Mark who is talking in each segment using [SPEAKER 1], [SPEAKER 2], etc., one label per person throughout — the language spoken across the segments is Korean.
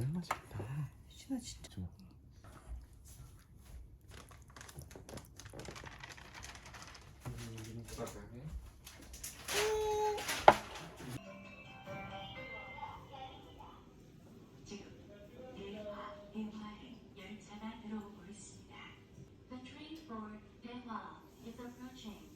[SPEAKER 1] 너무 맛있다.
[SPEAKER 2] 신아 진짜.
[SPEAKER 1] 좀.
[SPEAKER 3] 열차가 들어오고 있습니다. The train for 대화 is approaching.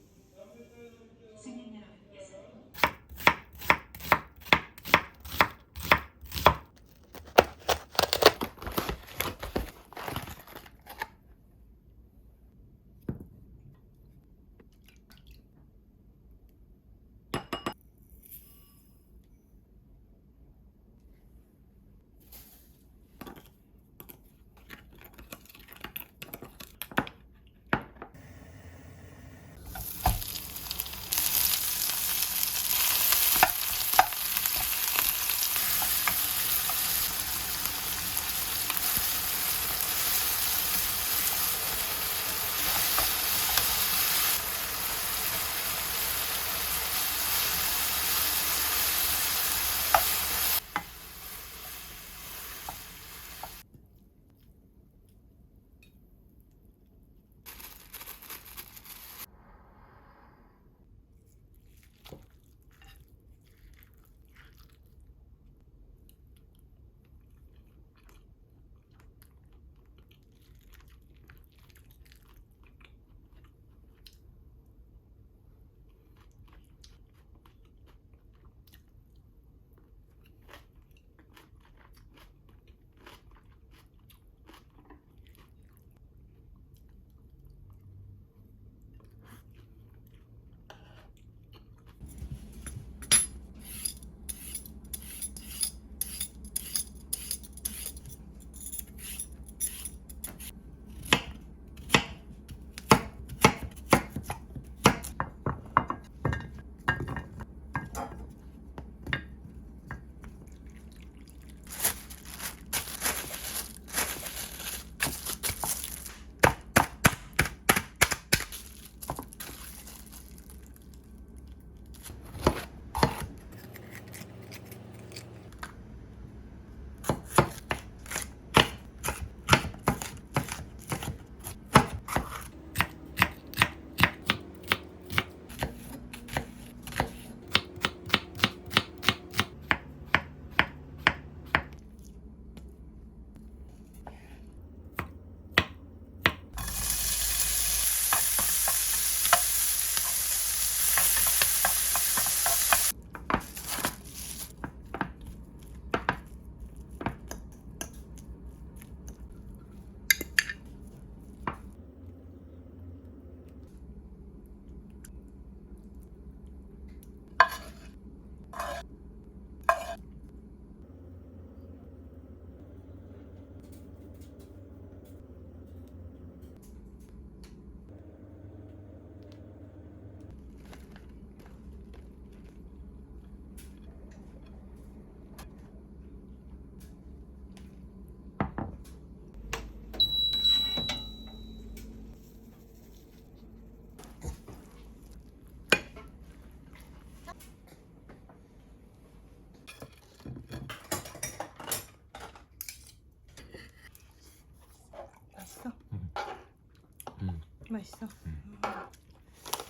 [SPEAKER 2] 맛있어.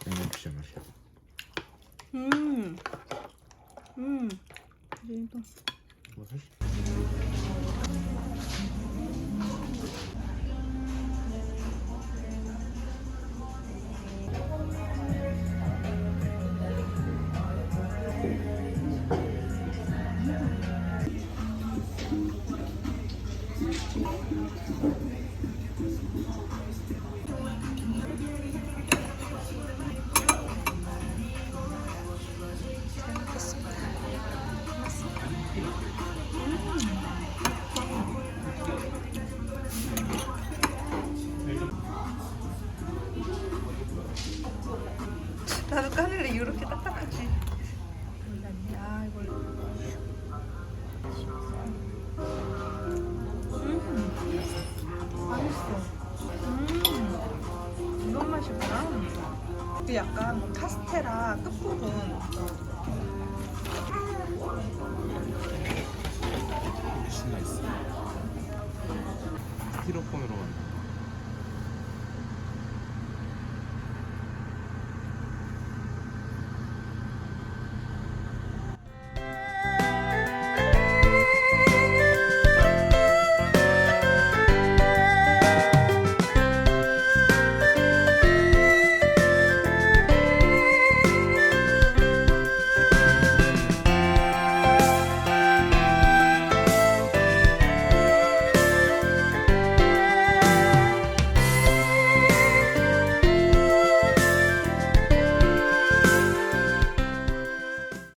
[SPEAKER 1] 이거 진짜 맛있어.
[SPEAKER 2] 음. 음. 그래도
[SPEAKER 1] 뭐 사실